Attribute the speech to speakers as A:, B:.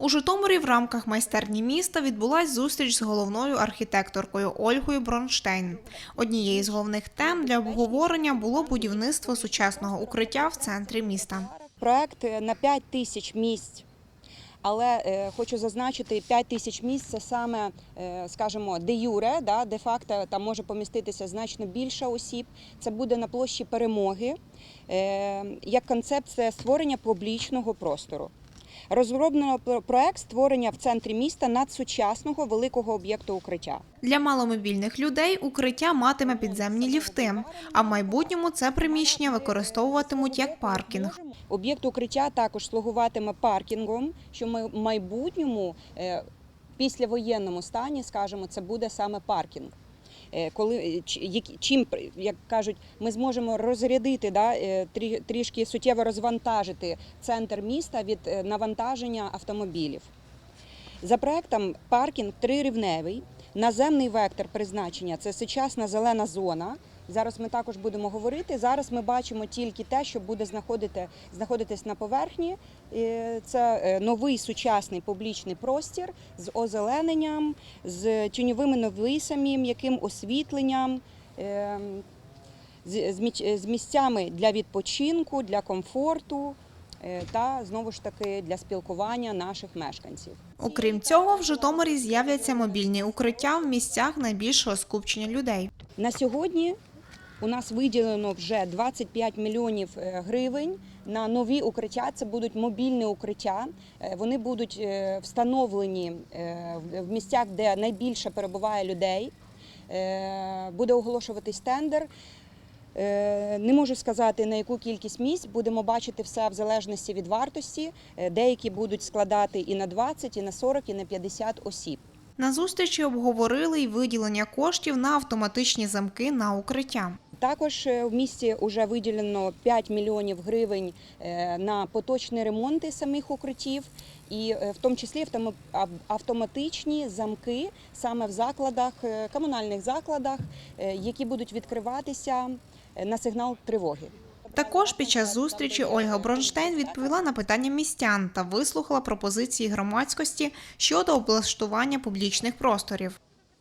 A: У Житомирі в рамках майстерні міста відбулась зустріч з головною архітекторкою Ольгою Бронштейн. Однією з головних тем для обговорення було будівництво сучасного укриття в центрі міста.
B: Проект е, на 5 тисяч місць. Але е, хочу зазначити, 5 тисяч місць це саме, е, скажімо, де юре, да, де факто там може поміститися значно більше осіб. Це буде на площі перемоги. Е, як концепція створення публічного простору. Розроблено про- проект створення в центрі міста надсучасного великого об'єкту укриття.
A: Для маломобільних людей укриття матиме підземні ліфти, а в майбутньому це приміщення використовуватимуть як паркінг.
B: Об'єкт укриття також слугуватиме паркінгом, що ми в майбутньому, е, післявоєнному стані, скажімо, це буде саме паркінг. Е, Коли е, чим як кажуть, ми зможемо розрядити да, е, трі- трішки суттєво розвантажити центр міста від навантаження автомобілів. За проектом паркінг трирівневий. Наземний вектор призначення це сучасна зелена зона. Зараз ми також будемо говорити. Зараз ми бачимо тільки те, що буде знаходити, знаходитись на поверхні. Це е, новий сучасний публічний простір з озелененням, з тіньовими нависами, м'яким освітленням. е, з, з місцями для відпочинку, для комфорту е, та знову ж таки для спілкування наших мешканців.
A: Окрім цього, в Житомирі з'являться мобільні укриття в місцях найбільшого скупчення людей.
B: На сьогодні у нас виділено вже 25 мільйонів е, гривень на нові укриття. Це будуть мобільні укриття. Е, Вони будуть е, встановлені в- місцях, де найбільше перебуває людей. Буде оголошуватись тендер. Не можу сказати на яку кількість місць. Будемо бачити все в залежності від вартості. Деякі будуть складати і на 20, і на 40, і на 50 осіб.
A: На зустрічі обговорили й виділення коштів на автоматичні замки на укриття.
B: Також е, в місті вже виділено 5 мільйонів гривень е, на поточні ремонти самих укриттів, і е, в тому числі автома- ав- автоматичні замки саме в закладах, комунальних закладах, які будуть відкриватися на сигнал тривоги.
A: Також під час зустрічі Ольга Бронштейн відповіла на питання містян та вислухала пропозиції громадськості щодо облаштування публічних просторів.